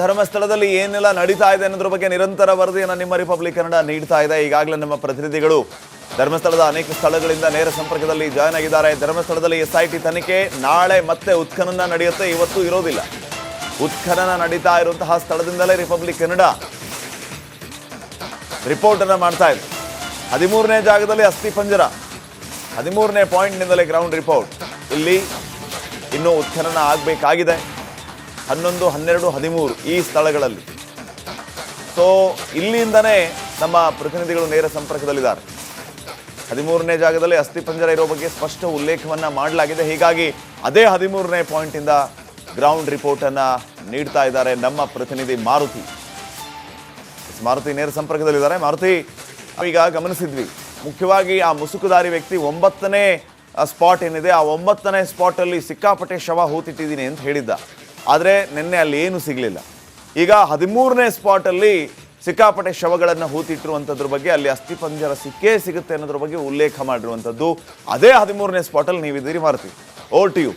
ಧರ್ಮಸ್ಥಳದಲ್ಲಿ ಏನೆಲ್ಲ ನಡೀತಾ ಇದೆ ಅನ್ನೋದ್ರ ಬಗ್ಗೆ ನಿರಂತರ ವರದಿಯನ್ನು ನಿಮ್ಮ ರಿಪಬ್ಲಿಕ್ ಕನ್ನಡ ನೀಡ್ತಾ ಇದೆ. ಈಗಾಗಲೇ ನಮ್ಮ ಪ್ರತಿನಿಧಿಗಳು ಧರ್ಮಸ್ಥಳದ ಅನೇಕ ಸ್ಥಳಗಳಿಂದ ನೇರ ಸಂಪರ್ಕದಲ್ಲಿ ಜಾಯ್ನ್ ಆಗಿದ್ದಾರೆ. ಧರ್ಮಸ್ಥಳದಲ್ಲಿ ಎಸ್ ಐ ಟಿ ತನಿಖೆ ನಾಳೆ ಮತ್ತೆ ಉತ್ಖನನ ನಡೆಯುತ್ತೆ. ಇವತ್ತು ಇರೋದಿಲ್ಲ. ಉತ್ಖನನ ನಡೀತಾ ಇರುವಂತಹ ಸ್ಥಳದಿಂದಲೇ ರಿಪಬ್ಲಿಕ್ ಕನ್ನಡ ರಿಪೋರ್ಟ್ ಅನ್ನ ಮಾಡ್ತಾ ಇದೆ. ಹದಿಮೂರನೇ ಜಾಗದಲ್ಲಿ ಅಸ್ಥಿ ಪಂಜರ. ಹದಿಮೂರನೇ ಪಾಯಿಂಟ್ನಿಂದಲೇ ಗ್ರೌಂಡ್ ರಿಪೋರ್ಟ್. ಇಲ್ಲಿ ಇನ್ನೂ ಉತ್ಖನನ ಆಗಬೇಕಾಗಿದೆ. ಹನ್ನೊಂದು, ಹನ್ನೆರಡು, ಹದಿಮೂರು ಈ ಸ್ಥಳಗಳಲ್ಲಿ. ಸೊ ಇಲ್ಲಿಂದನೇ ನಮ್ಮ ಪ್ರತಿನಿಧಿಗಳು ನೇರ ಸಂಪರ್ಕದಲ್ಲಿದ್ದಾರೆ. ಹದಿಮೂರನೇ ಜಾಗದಲ್ಲಿ ಅಸ್ಥಿ ಪಂಜರ ಇರೋ ಬಗ್ಗೆ ಸ್ಪಷ್ಟ ಉಲ್ಲೇಖವನ್ನು ಮಾಡಲಾಗಿದೆ. ಹೀಗಾಗಿ ಅದೇ ಹದಿಮೂರನೇ ಪಾಯಿಂಟಿಂದ ಗ್ರೌಂಡ್ ರಿಪೋರ್ಟನ್ನು ನೀಡ್ತಾ ಇದ್ದಾರೆ ನಮ್ಮ ಪ್ರತಿನಿಧಿ ಮಾರುತಿ. ಮಾರುತಿ ನೇರ ಸಂಪರ್ಕದಲ್ಲಿದ್ದಾರೆ. ಮಾರುತಿ, ಈಗ ಗಮನಿಸಿದ್ವಿ. ಮುಖ್ಯವಾಗಿ ಆ ಮುಸುಕುದಾರಿ ವ್ಯಕ್ತಿ ಒಂಬತ್ತನೇ ಸ್ಪಾಟ್ ಏನಿದೆ, ಆ ಒಂಬತ್ತನೇ ಸ್ಪಾಟಲ್ಲಿ ಸಿಕ್ಕಾಪಟ್ಟೆ ಶವ ಹೂತಿಟ್ಟಿದ್ದೀನಿ ಅಂತ ಹೇಳಿದ್ದ. ಆದರೆ ನಿನ್ನೆ ಅಲ್ಲಿ ಏನು ಸಿಗಲಿಲ್ಲ. ಈಗ ಹದಿಮೂರನೇ ಸ್ಪಾಟಲ್ಲಿ ಸಿಕ್ಕಾಪಟ್ಟೆ ಶವಗಳನ್ನು ಹೂತಿಟ್ಟಿರುವಂಥದ್ರ ಬಗ್ಗೆ ಅಲ್ಲಿ ಅಸ್ಥಿಪಂಜರ ಸಿಕ್ಕೇ ಸಿಗುತ್ತೆ ಅನ್ನೋದ್ರ ಬಗ್ಗೆ ಉಲ್ಲೇಖ ಮಾಡಿರುವಂಥದ್ದು ಅದೇ ಹದಿಮೂರನೇ ಸ್ಪಾಟಲ್ಲಿ ನೀವಿದ್ದೀರಿ Maruti. Over to you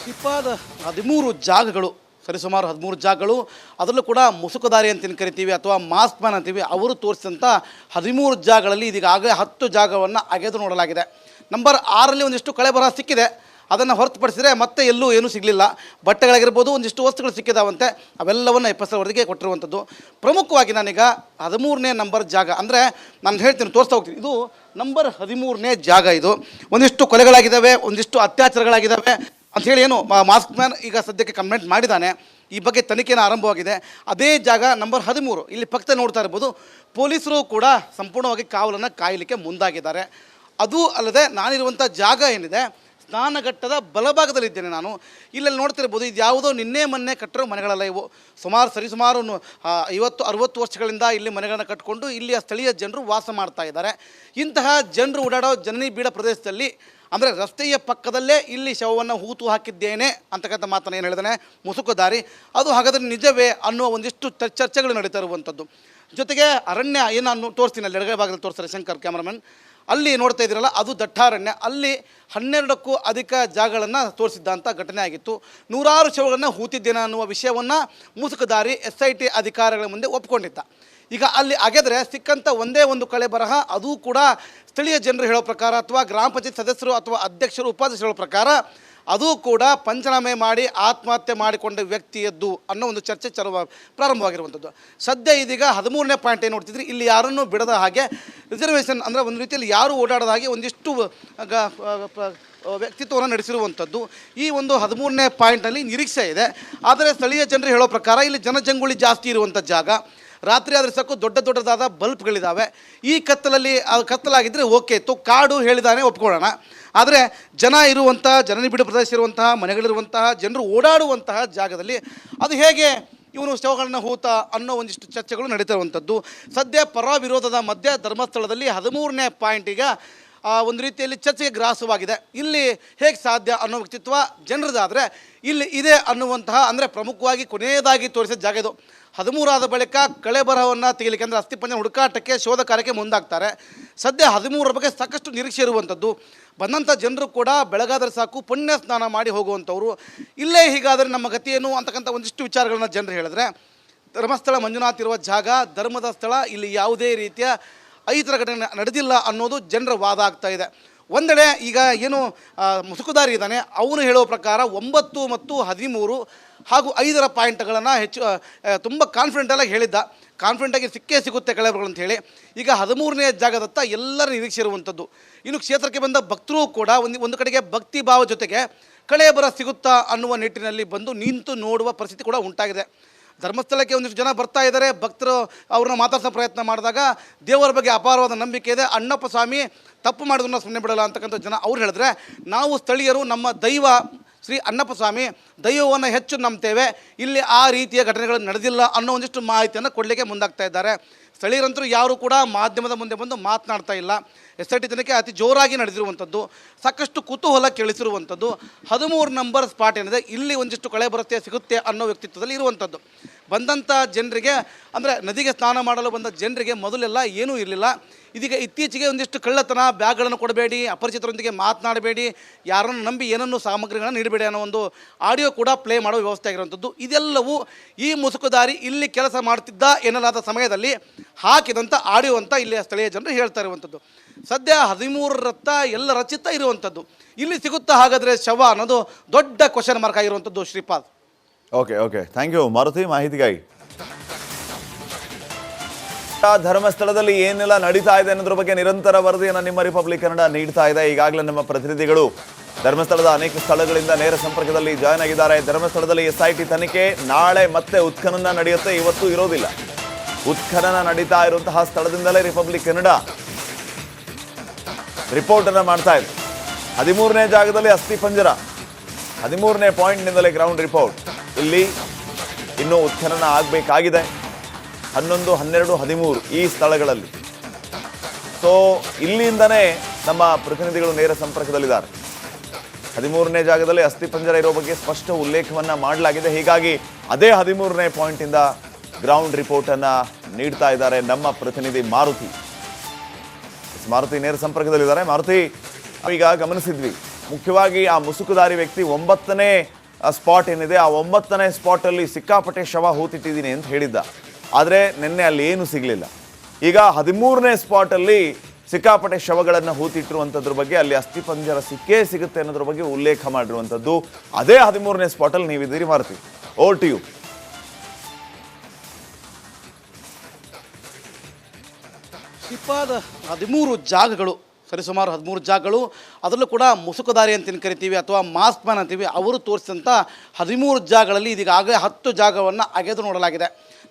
Shripada ಹದಿಮೂರು ಜಾಗಗಳು ಸರಿಸುಮಾರು ಹದಿಮೂರು ಜಾಗಗಳು, ಅದರಲ್ಲೂ ಕೂಡ ಮುಸುಕುದಾರಿ ಅಂತ ಕರಿತೀವಿ ಅಥವಾ ಮಾಸ್ಕ್ ಮ್ಯಾನ್ ಅಂತೀವಿ, ಅವರು ತೋರಿಸಿದಂಥ ಹದಿಮೂರು ಜಾಗಗಳಲ್ಲಿ ಇದೀಗ ಆಗಲೇ ಹತ್ತು ಜಾಗವನ್ನು ಅಗೆದು ನೋಡಲಾಗಿದೆ. ನಂಬರ್ ಆರಲ್ಲಿ ಒಂದಿಷ್ಟು ಕಳೆ ಬರಹ ಸಿಕ್ಕಿದೆ. ಅದನ್ನು ಹೊರತುಪಡಿಸಿದರೆ ಮತ್ತೆ ಎಲ್ಲೂ ಏನೂ ಸಿಗಲಿಲ್ಲ. ಬಟ್ಟೆಗಳಾಗಿರ್ಬೋದು ಒಂದಿಷ್ಟು ವಸ್ತುಗಳು ಸಿಕ್ಕಿದಾವಂತೆ. ಅವೆಲ್ಲವನ್ನು ಎಫ್ ಎಸ್ ವರದಿಗೆ ಕೊಟ್ಟಿರುವಂಥದ್ದು. ಪ್ರಮುಖವಾಗಿ ನಾನೀಗ ಹದಿಮೂರನೇ ನಂಬರ್ ಜಾಗ. ಅಂದರೆ ನಾನು ಹೇಳ್ತೀನಿ, ತೋರಿಸ್ತಾ ಹೋಗ್ತೀನಿ. ಇದು ನಂಬರ್ ಹದಿಮೂರನೇ ಜಾಗ ಇದು. ಒಂದಿಷ್ಟು ಕೊಲೆಗಳಾಗಿದ್ದಾವೆ, ಒಂದಿಷ್ಟು ಅತ್ಯಾಚಾರಗಳಾಗಿದ್ದಾವೆ. ಅಂಥೇಳಿ ಏನು ಮಾಸ್ಕ್ ಮ್ಯಾನ್ ಈಗ ಸದ್ಯಕ್ಕೆ ಕಂಪ್ಲೇಂಟ್ ಮಾಡಿದ್ದಾನೆ ಈ ಬಗ್ಗೆ ತನಿಖೆನ ಆರಂಭವಾಗಿದೆ. ಅದೇ ಜಾಗ ನಂಬರ್ ಹದಿಮೂರು. ಇಲ್ಲಿ ಪಕ್ಕದಲ್ಲಿ ನೋಡ್ತಾ ಇರ್ಬೋದು, ಪೊಲೀಸರು ಕೂಡ ಸಂಪೂರ್ಣವಾಗಿ ಕಾವಲನ್ನು ಕಾಯಲಿಕ್ಕೆ ಮುಂದಾಗಿದ್ದಾರೆ. ಅದು ಅಲ್ಲದೆ ನಾನಿರುವಂಥ ಜಾಗ ಏನಿದೆ, ಸ್ನಾನಘಟ್ಟದ ಬಲಭಾಗದಲ್ಲಿದ್ದೇನೆ ನಾನು. ಇಲ್ಲೆಲ್ಲಿ ನೋಡ್ತಿರ್ಬೋದು, ಇದು ಯಾವುದೋ ನಿನ್ನೆ ಮೊನ್ನೆ ಕಟ್ಟಿರೋ ಮನೆಗಳಲ್ಲ ಇವು. ಸುಮಾರು ಸರಿಸುಮಾರು ಐವತ್ತು, ಅರುವತ್ತು ವರ್ಷಗಳಿಂದ ಇಲ್ಲಿ ಮನೆಗಳನ್ನು ಕಟ್ಟಿಕೊಂಡು ಇಲ್ಲಿಯ ಸ್ಥಳೀಯ ಜನರು ವಾಸ ಮಾಡ್ತಾ ಇದ್ದಾರೆ. ಇಂತಹ ಜನರು ಓಡಾಡೋ ಜನನಿ ಬೀಡ ಪ್ರದೇಶದಲ್ಲಿ, ಅಂದರೆ ರಸ್ತೆಯ ಪಕ್ಕದಲ್ಲೇ ಇಲ್ಲಿ ಶವವನ್ನು ಹೂತು ಹಾಕಿದ್ದೇನೆ ಅಂತಕ್ಕಂಥ ಮಾತನ್ನು ಏನು ಹೇಳಿದಾನೆ ಮುಸುಕುದಾರಿ ಅದು ಹಾಗಾದರೆ ನಿಜವೇ ಅನ್ನುವ ಒಂದಿಷ್ಟು ಚರ್- ಚರ್ಚೆಗಳು ನಡೀತಾ ಇರುವಂಥದ್ದು. ಜೊತೆಗೆ ಅರಣ್ಯ ಏನು ನಾನು ತೋರಿಸ್ತೀನಿ, ಅಲ್ಲಿ ಎಡಗಡೆ ಭಾಗದಲ್ಲಿ ತೋರಿಸ್ತಾರೆ ಶಂಕರ್ ಕ್ಯಾಮ್ರಾಮನ್. ಅಲ್ಲಿ ನೋಡ್ತಾ ಇದ್ದೀರಲ್ಲ, ಅದು ದಟ್ಟಾರಣ್ಯ. ಅಲ್ಲಿ ಹನ್ನೆರಡಕ್ಕೂ ಅಧಿಕ ಜಾಗಗಳನ್ನು ತೋರಿಸಿದ್ದಂಥ ಘಟನೆ ಆಗಿತ್ತು. ನೂರಾರು ಶವಗಳನ್ನು ಹೂತಿದ್ದೇನೆ ಅನ್ನುವ ವಿಷಯವನ್ನು ಮುಸುಕುದಾರಿ ಎಸ್ ಐ ಟಿ ಅಧಿಕಾರಿಗಳ ಮುಂದೆ ಒಪ್ಪಿಕೊಂಡಿದ್ದ ಈಗ ಅಲ್ಲಿ ಆಗಿದ್ರೆ ಸಿಕ್ಕಂಥ ಒಂದೇ ಒಂದು ಕಳೆ ಬರಹ, ಅದು ಕೂಡ ಸ್ಥಳೀಯ ಜನರು ಹೇಳೋ ಪ್ರಕಾರ ಅಥವಾ ಗ್ರಾಮ ಪಂಚಾಯತ್ ಸದಸ್ಯರು ಅಥವಾ ಅಧ್ಯಕ್ಷರು, ಉಪಾಧ್ಯಕ್ಷರು ಪ್ರಕಾರ ಅದು ಕೂಡ ಪಂಚನಾಮೆ ಮಾಡಿ ಆತ್ಮಹತ್ಯೆ ಮಾಡಿಕೊಂಡ ವ್ಯಕ್ತಿಯದ್ದು ಅನ್ನೋ ಒಂದು ಚರ್ಚೆ ಚಲುವ ಪ್ರಾರಂಭವಾಗಿರುವಂಥದ್ದು. ಸದ್ಯ ಇದೀಗ ಹದಿಮೂರನೇ ಪಾಯಿಂಟ್ ಏನು ನೋಡ್ತಿದ್ರಿ? ಇಲ್ಲಿ ಯಾರನ್ನು ಬಿಡದ ಹಾಗೆ ರಿಸರ್ವೇಷನ್ ಅಂದರೆ ಒಂದು ರೀತಿಯಲ್ಲಿ ಯಾರು ಓಡಾಡದ ಹಾಗೆ ಒಂದಿಷ್ಟು ವ್ಯಕ್ತಿತ್ವವನ್ನು ನಡೆಸಿರುವಂಥದ್ದು. ಈ ಒಂದು ಹದಿಮೂರನೇ ಪಾಯಿಂಟಲ್ಲಿ ನಿರೀಕ್ಷೆ ಇದೆ. ಆದರೆ ಸ್ಥಳೀಯ ಜನರು ಹೇಳೋ ಪ್ರಕಾರ ಇಲ್ಲಿ ಜನಜಂಗುಳಿ ಜಾಸ್ತಿ ಇರುವಂಥ ಜಾಗ. ರಾತ್ರಿ ಆದರೆ ಸಾಕು ದೊಡ್ಡ ದೊಡ್ಡದಾದ ಬಲ್ಬ್ಗಳಿದ್ದಾವೆ ಈ ಕತ್ತಲಲ್ಲಿ ಕತ್ತಲಾಗಿದ್ದರೆ ಓಕೆ. ತು, ಕಾಡು ಹೇಳಿದಾನೆ ಒಪ್ಕೊಳ್ಳೋಣ. ಆದರೆ ಜನ ಇರುವಂತಹ ಜನನಿಬಿಡ ಪ್ರದೇಶ ಇರುವಂತಹ ಮನೆಗಳಿರುವಂತಹ ಜನರು ಓಡಾಡುವಂತಹ ಜಾಗದಲ್ಲಿ ಅದು ಹೇಗೆ ಇವನು ಶವಗಳನ್ನ ಹೂತ ಅನ್ನೋ ಒಂದಿಷ್ಟು ಚರ್ಚೆಗಳು ನಡೀತಿರುವಂಥದ್ದು. ಸದ್ಯ ಪರ ವಿರೋಧದ ಮಧ್ಯ ಧರ್ಮಸ್ಥಳದಲ್ಲಿ ಹದಿಮೂರನೇ ಪಾಯಿಂಟಿಗ ಆ, ಒಂದು ರೀತಿಯಲ್ಲಿ ಚರ್ಚೆಗೆ ಗ್ರಾಸವಾಗಿದೆ. ಇಲ್ಲಿ ಹೇಗೆ ಸಾಧ್ಯ ಅನ್ನೋ ವ್ಯಕ್ತಿತ್ವ ಜನರದಾದರೆ ಇಲ್ಲಿ ಇದೆ ಅನ್ನುವಂತಹ ಅಂದರೆ ಪ್ರಮುಖವಾಗಿ ಕೊನೆಯದಾಗಿ ತೋರಿಸಿದ ಜಾಗ ಇದು. ಹದಿಮೂರಾದ ಬಳಿಕ ಕಳೆ ಬರಹವನ್ನು ತೆಗಿಲಿಕ್ಕೆ ಅಂದರೆ ಅಸ್ಥಿಪಂಜನ ಹುಡುಕಾಟಕ್ಕೆ ಶೋಧ ಕಾರ್ಯಕ್ಕೆ ಮುಂದಾಗ್ತಾರೆ. ಸದ್ಯ ಹದಿಮೂರರ ಬಗ್ಗೆ ಸಾಕಷ್ಟು ನಿರೀಕ್ಷೆ ಇರುವಂಥದ್ದು. ಬಂದಂಥ ಜನರು ಕೂಡ ಬೆಳಗಾದರೆ ಸಾಕು, ಪುಣ್ಯ ಸ್ನಾನ ಮಾಡಿ ಹೋಗುವಂಥವ್ರು. ಇಲ್ಲೇ ಹೀಗಾದರೆ ನಮ್ಮ ಗತಿಯೇನು ಅಂತಕ್ಕಂಥ ಒಂದಿಷ್ಟು ವಿಚಾರಗಳನ್ನ ಜನರು ಹೇಳಿದ್ರೆ, ಧರ್ಮಸ್ಥಳ ಮಂಜುನಾಥ್ ಇರುವ ಜಾಗ, ಧರ್ಮದ ಸ್ಥಳ, ಇಲ್ಲಿ ಯಾವುದೇ ರೀತಿಯ ಐತರ ಘಟನೆ ನಡೆದಿಲ್ಲ ಅನ್ನೋದು ಜನರ ವಾದ ಆಗ್ತಾ ಇದೆ. ಒಂದೆಡೆ ಈಗ ಏನು ಮುಸುಕುದಾರಿ ಇದ್ದಾನೆ. ಅವನು ಹೇಳುವ ಪ್ರಕಾರ ಒಂಬತ್ತು ಮತ್ತು ಹದಿಮೂರು ಹಾಗೂ ಐದರ ಪಾಯಿಂಟ್ಗಳನ್ನು ಹೆಚ್ಚು ತುಂಬ ಕಾನ್ಫಿಡೆಂಟಲ್ಲಾಗಿ ಹೇಳಿದ್ದ. ಕಾನ್ಫಿಡೆಂಟಾಗಿ ಸಿಕ್ಕೇ ಸಿಗುತ್ತೆ ಕಳೆಬಗಳು ಅಂತ ಹೇಳಿ. ಈಗ ಹದಿಮೂರನೇ ಜಾಗದತ್ತ ಎಲ್ಲರ ನಿರೀಕ್ಷೆ ಇರುವಂಥದ್ದು ಇನ್ನು ಕ್ಷೇತ್ರಕ್ಕೆ ಬಂದ ಭಕ್ತರು ಕೂಡ ಒಂದು ಒಂದು ಕಡೆಗೆ ಭಕ್ತಿ ಭಾವ ಜೊತೆಗೆ ಕಳೆಬರ ಸಿಗುತ್ತಾ ಅನ್ನುವ ನಿಟ್ಟಿನಲ್ಲಿ ಬಂದು ನಿಂತು ನೋಡುವ ಪರಿಸ್ಥಿತಿ ಕೂಡ ಉಂಟಾಗಿದೆ. ಧರ್ಮಸ್ಥಳಕ್ಕೆ ಒಂದಿಷ್ಟು ಜನ ಬರ್ತಾ ಇದ್ದಾರೆ. ಭಕ್ತರು ಅವ್ರನ್ನ ಮಾತಾಡ್ಸೋ ಪ್ರಯತ್ನ ಮಾಡಿದಾಗ ದೇವರ ಬಗ್ಗೆ ಅಪಾರವಾದ ನಂಬಿಕೆ ಇದೆ. ಅಣ್ಣಪ್ಪ ಸ್ವಾಮಿ ತಪ್ಪು ಮಾಡೋದನ್ನ ಸುಮ್ಮನೆ ಬಿಡಲ್ಲ ಅಂತಕ್ಕಂಥ ಜನ ಅವ್ರು ಹೇಳಿದ್ರೆ, ನಾವು ಸ್ಥಳೀಯರು ನಮ್ಮ ದೈವ ಶ್ರೀ ಅಣ್ಣಪ್ಪ ಸ್ವಾಮಿ ದೈವವನ್ನು ಹೆಚ್ಚು ನಂಬ್ತೇವೆ. ಇಲ್ಲಿ ಆ ರೀತಿಯ ಘಟನೆಗಳು ನಡೆದಿಲ್ಲ ಅನ್ನೋ ಒಂದಿಷ್ಟು ಮಾಹಿತಿಯನ್ನು ಕೊಡಲಿಕ್ಕೆ ಮುಂದಾಗ್ತಾ ಇದ್ದಾರೆ. ಸ್ಥಳೀಯರಂತರೂ ಯಾರು ಕೂಡ ಮಾಧ್ಯಮದ ಮುಂದೆ ಬಂದು ಮಾತನಾಡ್ತಾ ಇಲ್ಲ. ಎಸ್ ಐ ಟಿ ದಿನಕ್ಕೆ ಅತಿ ಜೋರಾಗಿ ನಡೆದಿರುವಂಥದ್ದು, ಸಾಕಷ್ಟು ಕುತೂಹಲ ಕೇಳಿಸಿರುವಂಥದ್ದು, ಹದಿಮೂರು ನಂಬರ್ ಸ್ಪಾಟ್ ಏನಿದೆ, ಇಲ್ಲಿ ಒಂದಿಷ್ಟು ಕಳೆ ಬರುತ್ತೆ, ಸಿಗುತ್ತೆ ಅನ್ನೋ ವ್ಯಕ್ತಿತ್ವದಲ್ಲಿ ಇರುವಂಥದ್ದು. ಬಂದಂಥ ಜನರಿಗೆ, ಅಂದರೆ ನದಿಗೆ ಸ್ನಾನ ಮಾಡಲು ಬಂದ ಜನರಿಗೆ ಮೊದಲೆಲ್ಲ ಏನೂ ಇರಲಿಲ್ಲ. ಇದೀಗ ಇತ್ತೀಚೆಗೆ ಒಂದಿಷ್ಟು ಕಳ್ಳತನ, ಬ್ಯಾಗ್ಗಳನ್ನು ಕೊಡಬೇಡಿ, ಅಪರಿಚಿತರೊಂದಿಗೆ ಮಾತನಾಡಬೇಡಿ, ಯಾರನ್ನು ನಂಬಿ ಏನನ್ನು ಸಾಮಗ್ರಿಗಳನ್ನು ನೀಡಬೇಡಿ ಅನ್ನೋ ಒಂದು ಆಡಿಯೋ ಕೂಡ ಪ್ಲೇ ಮಾಡೋ ವ್ಯವಸ್ಥೆ ಆಗಿರುವಂಥದ್ದು. ಇದೆಲ್ಲವೂ ಈ ಮುಸುಕುದಾರಿ ಇಲ್ಲಿ ಕೆಲಸ ಮಾಡ್ತಿದ್ದ ಎನ್ನಲಾದ ಸಮಯದಲ್ಲಿ ಹಾಕಿದಂಥ ಆಡಿಯೋ ಅಂತ ಇಲ್ಲಿ ಸ್ಥಳೀಯ ಜನರು ಹೇಳ್ತಾ ಇರುವಂಥದ್ದು. ಸದ್ಯ ಹದಿಮೂರರತ್ತ ಎಲ್ಲ ರಚಿತ ಇರುವಂಥದ್ದು. ಇಲ್ಲಿ ಸಿಗುತ್ತಾ ಹಾಗಾದರೆ ಶವ ಅನ್ನೋದು ದೊಡ್ಡ ಕ್ವಶನ್ ಮಾರ್ಕ್ ಆಗಿರುವಂಥದ್ದು Shripad. Okay okay thank you Maruti ಮಾಹಿತಿಗಾಗಿ. ಧರ್ಮಸ್ಥಳದಲ್ಲಿ ಏನೆಲ್ಲ ನಡೀತಾ ಇದೆ ಅನ್ನೋದ್ರ ಬಗ್ಗೆ ನಿರಂತರ ವರದಿಯನ್ನು ನಿಮ್ಮ ರಿಪಬ್ಲಿಕ್ ಕನ್ನಡ ನೀಡ್ತಾ ಇದೆ. ಈಗಾಗಲೇ ನಮ್ಮ ಪ್ರತಿನಿಧಿಗಳು ಧರ್ಮಸ್ಥಳದ ಅನೇಕ ಸ್ಥಳಗಳಿಂದ ನೇರ ಸಂಪರ್ಕದಲ್ಲಿ ಜಾಯ್ನ್ ಆಗಿದ್ದಾರೆ. ಧರ್ಮಸ್ಥಳದಲ್ಲಿ ಎಸ್ ಐ ಟಿ ತನಿಖೆ ನಾಳೆ ಮತ್ತೆ ಉತ್ಖನನ ನಡೆಯುತ್ತೆ. ಇವತ್ತು ಇರೋದಿಲ್ಲ. ಉತ್ಖನನ ನಡೀತಾ ಇರುವಂತಹ ಸ್ಥಳದಿಂದಲೇ ರಿಪಬ್ಲಿಕ್ ಕನ್ನಡ ರಿಪೋರ್ಟ್ ಅನ್ನು ಮಾಡ್ತಾ ಇದೆ. ಹದಿಮೂರನೇ ಜಾಗದಲ್ಲಿ ಅಸ್ಥಿ ಪಂಜರ. ಹದಿಮೂರನೇ ಪಾಯಿಂಟ್ನಿಂದಲೇ ಗ್ರೌಂಡ್ ರಿಪೋರ್ಟ್ ಇಲ್ಲಿ ಇನ್ನೂ ಉತ್ಖನನ ಆಗಬೇಕಾಗಿದೆ. ಹನ್ನೊಂದು, ಹನ್ನೆರಡು, ಹದಿಮೂರು ಈ ಸ್ಥಳಗಳಲ್ಲಿ. ಸೊ ಇಲ್ಲಿಂದನೇ ನಮ್ಮ ಪ್ರತಿನಿಧಿಗಳು ನೇರ ಸಂಪರ್ಕದಲ್ಲಿದ್ದಾರೆ. ಹದಿಮೂರನೇ ಜಾಗದಲ್ಲಿ ಅಸ್ಥಿ ಪಂಜರ ಇರೋ ಬಗ್ಗೆ ಸ್ಪಷ್ಟ ಉಲ್ಲೇಖವನ್ನು ಮಾಡಲಾಗಿದೆ. ಹೀಗಾಗಿ ಅದೇ ಹದಿಮೂರನೇ ಪಾಯಿಂಟಿಂದ ಗ್ರೌಂಡ್ ರಿಪೋರ್ಟನ್ನು ನೀಡ್ತಾ ಇದ್ದಾರೆ ನಮ್ಮ ಪ್ರತಿನಿಧಿ ಮಾರುತಿ. ಮಾರುತಿ ನೇರ ಸಂಪರ್ಕದಲ್ಲಿದ್ದಾರೆ. ಮಾರುತಿ, ಈಗ ಗಮನಿಸಿದ್ವಿ. ಮುಖ್ಯವಾಗಿ ಆ ಮುಸುಕುದಾರಿ ವ್ಯಕ್ತಿ ಒಂಬತ್ತನೇ ಸ್ಪಾಟ್ ಏನಿದೆ, ಆ ಒಂಬತ್ತನೇ ಸ್ಪಾಟಲ್ಲಿ ಸಿಕ್ಕಾಪಟ್ಟೆ ಶವ ಹೂತಿಟ್ಟಿದ್ದೀನಿ ಅಂತ ಹೇಳಿದ್ದ. ಆದರೆ ನಿನ್ನೆ ಅಲ್ಲಿ ಏನು ಸಿಗಲಿಲ್ಲ. ಈಗ ಹದಿಮೂರನೇ ಸ್ಪಾಟಲ್ಲಿ ಸಿಕ್ಕಾಪಟ್ಟೆ ಶವಗಳನ್ನು ಹೂತಿಟ್ಟಿರುವಂಥದ್ರ ಬಗ್ಗೆ ಅಲ್ಲಿ ಅಸ್ಥಿಪಂಜರ ಸಿಕ್ಕೇ ಸಿಗುತ್ತೆ ಅನ್ನೋದ್ರ ಬಗ್ಗೆ ಉಲ್ಲೇಖ ಮಾಡಿರುವಂಥದ್ದು ಅದೇ ಹದಿಮೂರನೇ ಸ್ಪಾಟಲ್ಲಿ ನೀವಿದ್ದೀರಿ Maruti. Over to you Shripada ಹದಿಮೂರು ಜಾಗಗಳು, ಸರಿಸುಮಾರು ಹದಿಮೂರು ಜಾಗಗಳು, ಅದರಲ್ಲೂ ಕೂಡ ಮುಸುಕುದಾರಿ ಅಂತೇನು ಕರಿತೀವಿ ಅಥವಾ ಮಾಸ್ಕ್ ಮ್ಯಾನ್ ಅಂತೀವಿ, ಅವರು ತೋರಿಸಿದಂಥ ಹದಿಮೂರು ಜಾಗಗಳಲ್ಲಿ ಇದೀಗ ಆಗಲೇ ಹತ್ತು ಜಾಗವನ್ನು ಅಗೆದು ನೋಡಲಾಗಿದೆ.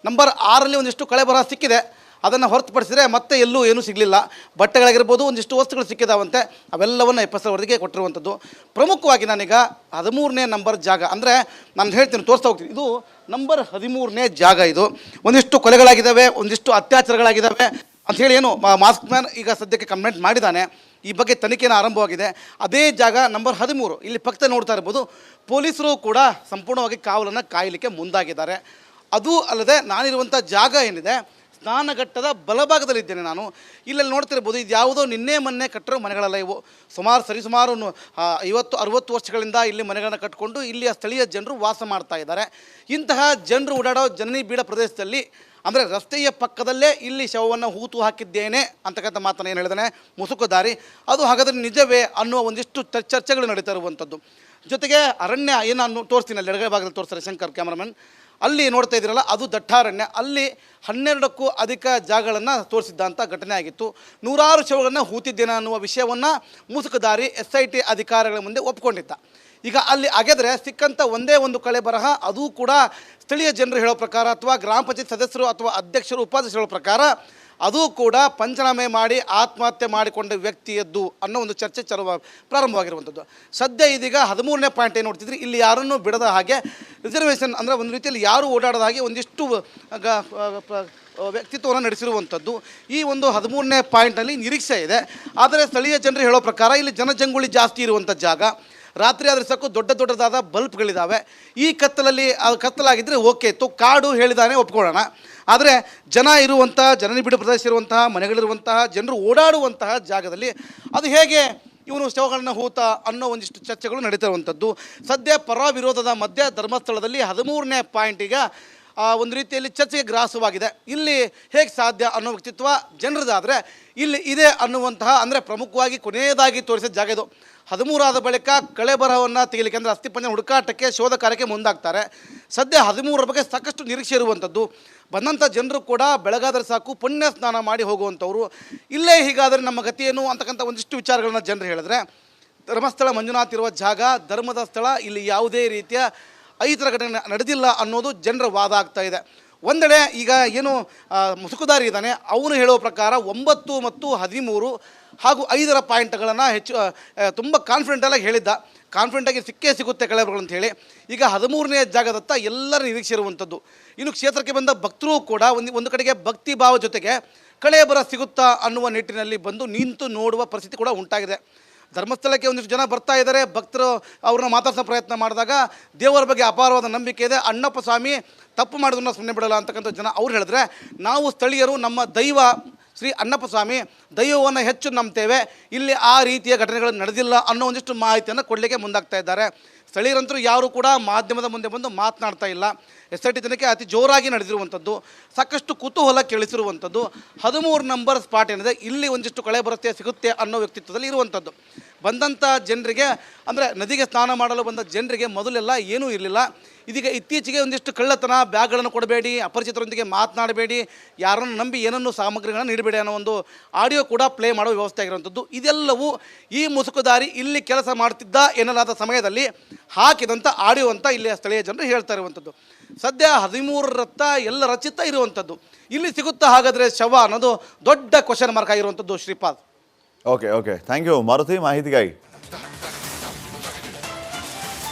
ನಂಬರ್ ಆರಲ್ಲಿ ಒಂದಿಷ್ಟು ಕಳೆ ಬರಹ ಸಿಕ್ಕಿದೆ. ಅದನ್ನು ಹೊರತುಪಡಿಸಿದರೆ ಮತ್ತೆ ಎಲ್ಲೂ ಏನೂ ಸಿಗಲಿಲ್ಲ. ಬಟ್ಟೆಗಳಾಗಿರ್ಬೋದು ಒಂದಿಷ್ಟು ವಸ್ತುಗಳು ಸಿಕ್ಕಿದಾವಂತೆ. ಅವೆಲ್ಲವನ್ನು ಎಫ್ ಎಸ್ ವರದಿಗೆ ಕೊಟ್ಟಿರುವಂಥದ್ದು. ಪ್ರಮುಖವಾಗಿ ನಾನೀಗ ಹದಿಮೂರನೇ ನಂಬರ್ ಜಾಗ ಅಂದರೆ ನಾನು ಹೇಳ್ತೀನಿ, ತೋರಿಸ್ತಾ ಹೋಗ್ತೀನಿ. ಇದು ನಂಬರ್ ಹದಿಮೂರನೇ ಜಾಗ ಇದು. ಒಂದಿಷ್ಟು ಕೊಲೆಗಳಾಗಿದ್ದಾವೆ ಒಂದಿಷ್ಟು ಅತ್ಯಾಚಾರಗಳಾಗಿದ್ದಾವೆ ಅಂಥೇಳಿ ಏನು ಮಾಸ್ಕ್ ಮ್ಯಾನ್ ಈಗ ಸದ್ಯಕ್ಕೆ ಕಂಪ್ಲೇಂಟ್ ಮಾಡಿದ್ದಾನೆ ಈ ಬಗ್ಗೆ ತನಿಖೆನ ಆರಂಭವಾಗಿದೆ. ಅದೇ ಜಾಗ ನಂಬರ್ ಹದಿಮೂರು. ಇಲ್ಲಿ ಪಕ್ಕದಲ್ಲಿ ನೋಡ್ತಾ ಇರ್ಬೋದು, ಪೊಲೀಸರು ಕೂಡ ಸಂಪೂರ್ಣವಾಗಿ ಕಾವಲನ್ನು ಕಾಯಲಿಕ್ಕೆ ಮುಂದಾಗಿದ್ದಾರೆ. ಅದು ಅಲ್ಲದೆ ನಾನಿರುವಂಥ ಜಾಗ ಏನಿದೆ, ಸ್ನಾನಘಟ್ಟದ ಬಲಭಾಗದಲ್ಲಿದ್ದೇನೆ ನಾನು. ಇಲ್ಲೆಲ್ಲಿ ನೋಡ್ತಿರ್ಬೋದು, ಇದು ಯಾವುದೋ ನಿನ್ನೆ ಮೊನ್ನೆ ಕಟ್ಟಿರೋ ಮನೆಗಳಲ್ಲ ಇವು. ಸುಮಾರು ಸರಿಸುಮಾರು ಐವತ್ತು, ಅರುವತ್ತು ವರ್ಷಗಳಿಂದ ಇಲ್ಲಿ ಮನೆಗಳನ್ನು ಕಟ್ಟಿಕೊಂಡು ಇಲ್ಲಿಯ ಸ್ಥಳೀಯ ಜನರು ವಾಸ ಮಾಡ್ತಾ ಇದ್ದಾರೆ. ಇಂತಹ ಜನರು ಓಡಾಡೋ ಜನನಿ ಬೀಡ ಪ್ರದೇಶದಲ್ಲಿ, ಅಂದರೆ ರಸ್ತೆಯ ಪಕ್ಕದಲ್ಲೇ ಇಲ್ಲಿ ಶವವನ್ನು ಹೂತು ಹಾಕಿದ್ದೇನೆ ಅಂತಕ್ಕಂಥ ಮಾತನ್ನು ಏನು ಹೇಳಿದಾನೆ? ಮುಸುಕುದಾರಿ ಅದು ಹಾಗಾದರೆ ನಿಜವೇ ಅನ್ನುವ ಒಂದಿಷ್ಟು ಚರ್- ಚರ್ಚೆಗಳು ನಡೀತಾ ಇರುವಂಥದ್ದು. ಜೊತೆಗೆ ಅರಣ್ಯ ಏನು ತೋರಿಸ್ತೀನಿ, ಅಲ್ಲಿ ಎಡಗಡೆ ಭಾಗದಲ್ಲಿ ತೋರಿಸ್ತಾರೆ ಶಂಕರ್ ಕ್ಯಾಮ್ರಾಮನ್. ಅಲ್ಲಿ ನೋಡ್ತಾ ಇದ್ದೀರಲ್ಲ, ಅದು ದಟ್ಟಾರಣ್ಯ. ಅಲ್ಲಿ ಹನ್ನೆರಡಕ್ಕೂ ಅಧಿಕ ಜಾಗಗಳನ್ನು ತೋರಿಸಿದ್ದಂಥ ಘಟನೆ ಆಗಿತ್ತು. ನೂರಾರು ಶವಗಳನ್ನು ಹೂತಿದ್ದೇನೆ ಅನ್ನುವ ವಿಷಯವನ್ನು ಮುಸುಕುದಾರಿ ಎಸ್ ಐ ಟಿ ಅಧಿಕಾರಿಗಳ ಮುಂದೆ ಒಪ್ಕೊಂಡಿದ್ದ. ಈಗ ಅಲ್ಲಿ ಆಗಿದ್ರೆ ಸಿಕ್ಕಂಥ ಒಂದೇ ಒಂದು ಕಳೆ ಬರಹ, ಅದು ಕೂಡ ಸ್ಥಳೀಯ ಜನರು ಹೇಳೋ ಪ್ರಕಾರ ಅಥವಾ ಗ್ರಾಮ ಪಂಚಾಯತ್ ಸದಸ್ಯರು ಅಥವಾ ಅಧ್ಯಕ್ಷರು, ಉಪಾಧ್ಯಕ್ಷರು ಪ್ರಕಾರ ಅದು ಕೂಡ ಪಂಚನಾಮೆ ಮಾಡಿ ಆತ್ಮಹತ್ಯೆ ಮಾಡಿಕೊಂಡ ವ್ಯಕ್ತಿಯದ್ದು ಅನ್ನೋ ಒಂದು ಚರ್ಚೆ ಚಲುವ ಪ್ರಾರಂಭವಾಗಿರುವಂಥದ್ದು. ಸದ್ಯ ಇದೀಗ ಹದಿಮೂರನೇ ಪಾಯಿಂಟ್ ಏನು ನೋಡ್ತಿದ್ರಿ? ಇಲ್ಲಿ ಯಾರನ್ನೂ ಬಿಡದ ಹಾಗೆ ರಿಸರ್ವೇಷನ್ ಅಂದರೆ ಒಂದು ರೀತಿಯಲ್ಲಿ ಯಾರು ಓಡಾಡದ ಹಾಗೆ ಒಂದಿಷ್ಟು ವ್ಯಕ್ತಿತ್ವವನ್ನು ನಡೆಸಿರುವಂಥದ್ದು. ಈ ಒಂದು ಹದಿಮೂರನೇ ಪಾಯಿಂಟಲ್ಲಿ ನಿರೀಕ್ಷೆ ಇದೆ. ಆದರೆ ಸ್ಥಳೀಯ ಜನರು ಹೇಳೋ ಪ್ರಕಾರ ಇಲ್ಲಿ ಜನಜಂಗುಳಿ ಜಾಸ್ತಿ ಇರುವಂಥ ಜಾಗ. ರಾತ್ರಿ ಆದರೆ ಸಾಕು ದೊಡ್ಡ ದೊಡ್ಡದಾದ ಬಲ್ಬ್ಗಳಿದ್ದಾವೆ ಈ ಕತ್ತಲಲ್ಲಿ ಕತ್ತಲಾಗಿದ್ದರೆ ಓಕೆ ಇತ್ತು ಕಾಡು ಹೇಳಿದಾನೆ ಒಪ್ಕೊಳ್ಳೋಣ. ಆದರೆ ಜನ ಇರುವಂಥ ಜನನಿಬಿಡ ಪ್ರದೇಶ ಇರುವಂತಹ, ಮನೆಗಳಿರುವಂತಹ, ಜನರು ಓಡಾಡುವಂತಹ ಜಾಗದಲ್ಲಿ ಅದು ಹೇಗೆ ಇವನು ಶವಗಳನ್ನು ಹೂತ ಅನ್ನೋ ಒಂದಿಷ್ಟು ಚರ್ಚೆಗಳು ನಡೀತಾ ಇರುವಂಥದ್ದು. ಸದ್ಯ ಪರ ವಿರೋಧದ ಮಧ್ಯೆ ಧರ್ಮಸ್ಥಳದಲ್ಲಿ ಹದಿಮೂರನೇ ಪಾಯಿಂಟಿಗೆ ಒಂದು ರೀತಿಯಲ್ಲಿ ಚರ್ಚೆಗೆ ಗ್ರಾಸವಾಗಿದೆ. ಇಲ್ಲಿ ಹೇಗೆ ಸಾಧ್ಯ ಅನ್ನೋ ವ್ಯಕ್ತಿತ್ವ ಜನರದಾದರೆ ಇಲ್ಲಿ ಇದೆ ಅನ್ನುವಂತಹ ಅಂದರೆ ಪ್ರಮುಖವಾಗಿ ಕೊನೆಯದಾಗಿ ತೋರಿಸಿದ ಜಾಗ ಇದು. ಹದಿಮೂರಾದ ಬಳಿಕ ಕಳೆ ಬರಹವನ್ನು ತೆಗಿಲಿಕ್ಕೆ ಅಂದರೆ ಅಸ್ಥಿಪಂಜನ ಹುಡುಕಾಟಕ್ಕೆ ಶೋಧ ಕಾರ್ಯಕ್ಕೆ ಮುಂದಾಗ್ತಾರೆ. ಸದ್ಯ ಹದಿಮೂರರ ಬಗ್ಗೆ ಸಾಕಷ್ಟು ನಿರೀಕ್ಷೆ ಇರುವಂಥದ್ದು ಬಂದಂಥ ಜನರು ಕೂಡ ಬೆಳಗಾದರೆ ಸಾಕು, ಪುಣ್ಯ ಸ್ನಾನ ಮಾಡಿ ಹೋಗುವಂಥವ್ರು ಇಲ್ಲೇ ಹೀಗಾದರೆ ನಮ್ಮ ಗತಿಯೇನು ಅಂತಕ್ಕಂಥ ಒಂದಿಷ್ಟು ವಿಚಾರಗಳನ್ನ ಜನರು ಹೇಳಿದ್ರೆ, ಧರ್ಮಸ್ಥಳ ಮಂಜುನಾಥ್ ಇರುವ ಜಾಗ, ಧರ್ಮದ ಸ್ಥಳ, ಇಲ್ಲಿ ಯಾವುದೇ ರೀತಿಯ ಐತರ ಘಟನೆ ನಡೆದಿಲ್ಲ ಅನ್ನೋದು ಜನರ ವಾದ ಆಗ್ತಾ ಇದೆ. ಒಂದೆಡೆ ಈಗ ಏನು ಮುಸುಕುದಾರಿ ಇದ್ದಾನೆ. ಅವನು ಹೇಳೋ ಪ್ರಕಾರ ಒಂಬತ್ತು ಮತ್ತು ಹದಿಮೂರು ಹಾಗೂ ಐದರ ಪಾಯಿಂಟ್ಗಳನ್ನು ಹೆಚ್ಚು ತುಂಬ ಕಾನ್ಫಿಡೆಂಟಲ್ಲಾಗಿ ಹೇಳಿದ್ದ. ಕಾನ್ಫಿಡೆಂಟಾಗಿ ಸಿಕ್ಕೇ ಸಿಗುತ್ತೆ ಕಳೆಬರುಗಳು ಅಂತ ಹೇಳಿ. ಈಗ ಹದಿಮೂರನೇ ಜಾಗದತ್ತ ಎಲ್ಲರ ನಿರೀಕ್ಷೆ ಇರುವಂಥದ್ದು. ಇನ್ನು ಕ್ಷೇತ್ರಕ್ಕೆ ಬಂದ ಭಕ್ತರು ಕೂಡ ಒಂದು ಒಂದು ಕಡೆಗೆ ಭಕ್ತಿ ಭಾವ ಜೊತೆಗೆ ಕಳೆಬರ ಸಿಗುತ್ತಾ ಅನ್ನುವ ನಿಟ್ಟಿನಲ್ಲಿ ಬಂದು ನಿಂತು ನೋಡುವ ಪರಿಸ್ಥಿತಿ ಕೂಡ ಉಂಟಾಗಿದೆ. ಧರ್ಮಸ್ಥಳಕ್ಕೆ ಒಂದಿಷ್ಟು ಜನ ಬರ್ತಾ ಇದ್ದಾರೆ. ಭಕ್ತರು ಅವ್ರನ್ನ ಮಾತಾಡ್ಸೋ ಪ್ರಯತ್ನ ಮಾಡಿದಾಗ ದೇವರ ಬಗ್ಗೆ ಅಪಾರವಾದ ನಂಬಿಕೆ ಇದೆ. ಅಣ್ಣಪ್ಪ ಸ್ವಾಮಿ ತಪ್ಪು ಮಾಡೋದನ್ನ ಸುಮ್ಮನೆ ಬಿಡಲ್ಲ ಅಂತಕ್ಕಂಥ ಜನ ಅವ್ರು ಹೇಳಿದ್ರೆ, ನಾವು ಸ್ಥಳೀಯರು ನಮ್ಮ ದೈವ ಶ್ರೀ ಅಣ್ಣಪ್ಪ ಸ್ವಾಮಿ ದೈವವನ್ನು ಹೆಚ್ಚು ನಂಬ್ತೇವೆ. ಇಲ್ಲಿ ಆ ರೀತಿಯ ಘಟನೆಗಳು ನಡೆದಿಲ್ಲ ಅನ್ನೋ ಒಂದಿಷ್ಟು ಮಾಹಿತಿಯನ್ನು ಕೊಡಲಿಕ್ಕೆ ಮುಂದಾಗ್ತಾ ಇದ್ದಾರೆ. ಸ್ಥಳೀಯರಂತರೂ ಯಾರು ಕೂಡ ಮಾಧ್ಯಮದ ಮುಂದೆ ಬಂದು ಮಾತನಾಡ್ತಾ ಇಲ್ಲ. ಎಸ್ ಐ ಟಿ ತನಿಖೆ ಅತಿ ಜೋರಾಗಿ ನಡೆದಿರುವಂಥದ್ದು, ಸಾಕಷ್ಟು ಕುತೂಹಲ ಕೇಳಿಸಿರುವಂಥದ್ದು, ಹದಿಮೂರು ನಂಬರ್ ಸ್ಪಾಟ್ ಏನಿದೆ, ಇಲ್ಲಿ ಒಂದಿಷ್ಟು ಕಳೆ ಬರುತ್ತೆ, ಸಿಗುತ್ತೆ ಅನ್ನೋ ವ್ಯಕ್ತಿತ್ವದಲ್ಲಿ ಇರುವಂಥದ್ದು. ಬಂದಂಥ ಜನರಿಗೆ, ಅಂದರೆ ನದಿಗೆ ಸ್ನಾನ ಮಾಡಲು ಬಂದ ಜನರಿಗೆ ಮೊದಲೆಲ್ಲ ಏನೂ ಇರಲಿಲ್ಲ. ಇದೀಗ ಇತ್ತೀಚೆಗೆ ಒಂದಿಷ್ಟು ಕಳ್ಳತನ, ಬ್ಯಾಗ್ಗಳನ್ನು ಕೊಡಬೇಡಿ, ಅಪರಿಚಿತರೊಂದಿಗೆ ಮಾತನಾಡಬೇಡಿ, ಯಾರನ್ನು ನಂಬಿ ಏನನ್ನು ಸಾಮಗ್ರಿಗಳನ್ನು ನೀಡಬೇಡಿ ಅನ್ನೋ ಒಂದು ಆಡಿಯೋ ಕೂಡ ಪ್ಲೇ ಮಾಡುವ ವ್ಯವಸ್ಥೆ ಆಗಿರುವಂಥದ್ದು. ಇದೆಲ್ಲವೂ ಈ ಮುಸುಕುದಾರಿ ಇಲ್ಲಿ ಕೆಲಸ ಮಾಡ್ತಿದ್ದ ಎನ್ನಲಾದ ಸಮಯದಲ್ಲಿ ಹಾಕಿದಂಥ ಆಡಿಯೋ ಅಂತ ಇಲ್ಲಿ ಸ್ಥಳೀಯ ಜನರು ಹೇಳ್ತಾ ಇರುವಂಥದ್ದು. ಸದ್ಯ ಹದಿಮೂರರತ್ತ ಎಲ್ಲ ರಚಿತ ಇರುವಂಥದ್ದು. ಇಲ್ಲಿ ಸಿಗುತ್ತಾ ಹಾಗಾದರೆ ಶವ ಅನ್ನೋದು ದೊಡ್ಡ ಕ್ವಶನ್ ಮಾರ್ಕ್ ಆಗಿರುವಂಥದ್ದು Shripad. Okay okay thank you Maruti, ಮಾಹಿತಿಗಾಗಿ.